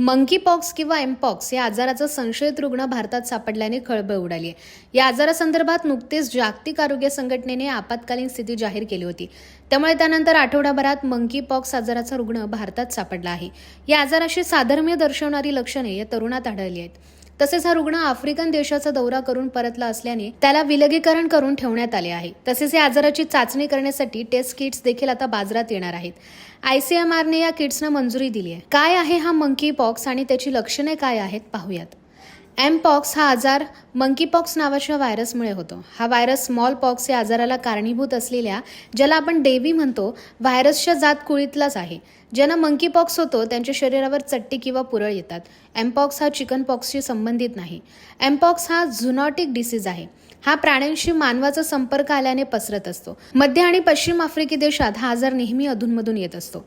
Monkey pox किंवा mpox या आजाराचा संशयित रुग्ण भारतात सापडल्याने खळबळ उडाली आहे. या आजारासंदर्भात नुकतेच जागतिक आरोग्य संघटनेने आपत्कालीन स्थिती जाहीर केली होती. त्यामुळे त्यानंतर आठवडाभरात मंकी पॉक्स आजाराचा रुग्ण भारतात सापडला आहे. या आजाराशी साधर्म्य दर्शवणारी लक्षणे या तरुणात आढळली आहेत. तसेच हा रुग्ण आफ्रिकन देशाचा दौरा करून परतला असल्याने त्याला विलगीकरण करून ठेवण्यात आले आहे. तसेच या आजाराची चाचणी करण्यासाठी टेस्ट किट्स देखील आता बाजारात येणार आहेत. आयसीएमआरने या किट्सना मंजुरी दिली आहे. काय आहे हा मंकी पॉक्स आणि त्याची लक्षणे काय आहेत पाहूयात. एमपॉक्स हा आजार मंकीपॉक्स नावाच्या व्हायरसमुळे होतो. हा व्हायरस स्मॉल पॉक्स या आजाराला कारणीभूत असलेल्या ज्याला आपण डेव्ही म्हणतो व्हायरसच्या जात कुळीतलाच आहे. ज्यांना मंकीपॉक्स होतो त्यांच्या शरीरावर चट्टी किंवा पुरळ येतात. एमपॉक्स हा चिकन पॉक्सशी संबंधित नाही. एमपॉक्स हा झुनॉटिक डिसीज आहे. हा प्राण्यांशी मानवाचा संपर्क आल्याने पसरत असतो. मध्य आणि पश्चिम आफ्रिकी देशात हा आजार नेहमी अधूनमधून येत असतो.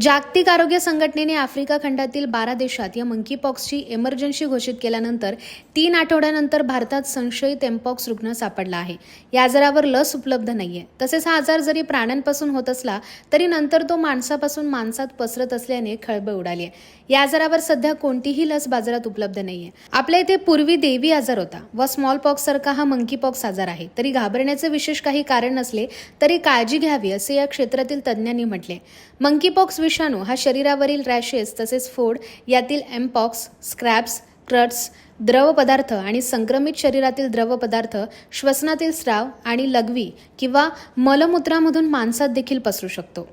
जागतिक आरोग्य संघटनेने आफ्रिका खंडातील बारा देशात या मंकीपॉक्सची इमर्जन्सी एमर्जन्सी घोषित केल्यानंतर तीन आठवड्यानंतर भारतात संशयित एम्पॉक्स रुग्ण सापडला आहे. या आजारावर लस उपलब्ध नाहीये. तसेच हा आजार जरी प्राण्यांपासून होत असला तरी नंतर तो माणसापासून माणसात पसरत असल्याने खळबळ उडाली आहे. या आजारावर सध्या कोणतीही लस बाजारात उपलब्ध नाहीये. आपल्या इथे पूर्वी देवी आजार होता व स्मॉल पॉक्स सारखा हा मंकी पॉक्स आजार आहे. तरी घाबरण्याचे विशेष काही कारण नसले तरी काळजी घ्यावी असे या क्षेत्रातील तज्ज्ञांनी म्हटले. मंकी पॉक्स विषाणू हा शरीरावरील रॅशेस तसेच फोड यातील एम्पॉक्स स्क्रॅब्स क्रट्स द्रव पदार्थ आणि संक्रमित शरीरातील द्रव पदार्थ श्वसनातील स्राव आणि लघवी किंवा मलमूत्रामधून माणसात देखील पसरू शकतो.